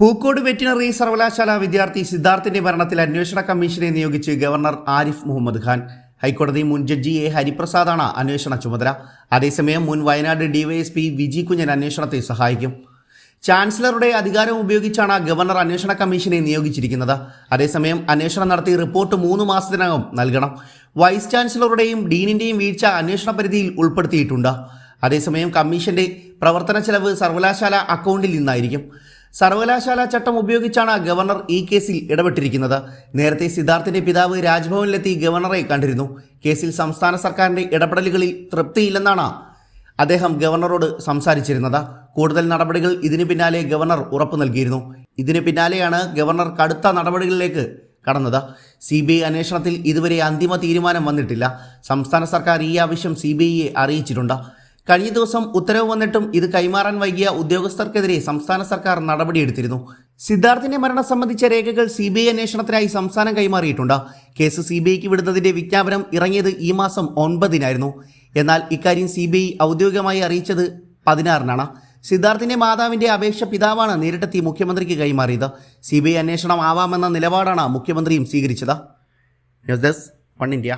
Pookode veterinary സർവകലാശാല വിദ്യാർത്ഥി സിദ്ധാർത്ഥിന്റെ മരണത്തിൽ അന്വേഷണ കമ്മീഷനെ നിയോഗിച്ച് ഗവർണർ ആരിഫ് മുഹമ്മദ് ഖാൻ. ഹൈക്കോടതി മുൻ ജഡ്ജി എ ഹരിപ്രസാദാണ് അന്വേഷണ ചുമതല. അതേസമയം മുൻ വയനാട് ഡിവൈഎസ്പി വിജി കുഞ്ഞൻ അന്വേഷണത്തെ സഹായിക്കും. ചാൻസലറുടെ അധികാരം ഉപയോഗിച്ചാണ് ഗവർണർ അന്വേഷണ കമ്മീഷനെ നിയോഗിച്ചിരിക്കുന്നത്. അതേസമയം അന്വേഷണം നടത്തി റിപ്പോർട്ട് മൂന്ന് മാസത്തിനകം നൽകണം. വൈസ് ചാൻസലറുടെയും ഡീനിന്റെയും വീഴ്ച അന്വേഷണ പരിധിയിൽ ഉൾപ്പെടുത്തിയിട്ടുണ്ട്. അതേസമയം കമ്മീഷന്റെ പ്രവർത്തന ചെലവ് സർവകലാശാല അക്കൗണ്ടിൽ നിന്നായിരിക്കും. സർവകലാശാല ചട്ടം ഉപയോഗിച്ചാണ് ഗവർണർ ഈ കേസിൽ ഇടപെട്ടിരിക്കുന്നത്. നേരത്തെ സിദ്ധാർത്ഥിന്റെ പിതാവ് രാജ്ഭവനിലെത്തി ഗവർണറെ കണ്ടിരുന്നു. കേസിൽ സംസ്ഥാന സർക്കാരിന്റെ ഇടപെടലുകളിൽ തൃപ്തിയില്ലെന്നാണ് അദ്ദേഹം ഗവർണറോട് സംസാരിച്ചിരുന്നത്. കൂടുതൽ നടപടികൾ ഇതിനു പിന്നാലെ ഗവർണർ ഉറപ്പു നൽകിയിരുന്നു. ഇതിനു പിന്നാലെയാണ് ഗവർണർ കടുത്ത നടപടികളിലേക്ക് കടന്നത്. സി ബി ഐ അന്വേഷണത്തിൽ ഇതുവരെ അന്തിമ തീരുമാനം വന്നിട്ടില്ല. സംസ്ഥാന സർക്കാർ ഈ ആവശ്യം സി ബി ഐയെ അറിയിച്ചിട്ടുണ്ട്. കഴിഞ്ഞ ദിവസം ഉത്തരവ് വന്നിട്ടും ഇത് കൈമാറാൻ വൈകിയ ഉദ്യോഗസ്ഥർക്കെതിരെ സംസ്ഥാന സർക്കാർ നടപടിയെടുത്തിരുന്നു. സിദ്ധാർത്ഥിന്റെ മരണം സംബന്ധിച്ച രേഖകൾ സി ബി ഐ അന്വേഷണത്തിനായി സംസ്ഥാനം കൈമാറിയിട്ടുണ്ട്. കേസ് സി ബി ഐക്ക് വിടുന്നതിന്റെ വിജ്ഞാപനം ഇറങ്ങിയത് ഈ മാസം ഒൻപതിനായിരുന്നു. എന്നാൽ ഇക്കാര്യം സി ബി ഐ ഔദ്യോഗികമായി അറിയിച്ചത് പതിനാറിനാണ്. സിദ്ധാർത്ഥിന്റെ മാതാവിന്റെ അപേക്ഷ പിതാവാണ് നേരിട്ടെത്തി മുഖ്യമന്ത്രിക്ക് കൈമാറിയത്. സി ബി ഐ അന്വേഷണം ആവാമെന്ന നിലപാടാണ് മുഖ്യമന്ത്രിയും സ്വീകരിച്ചത്. News desk one India.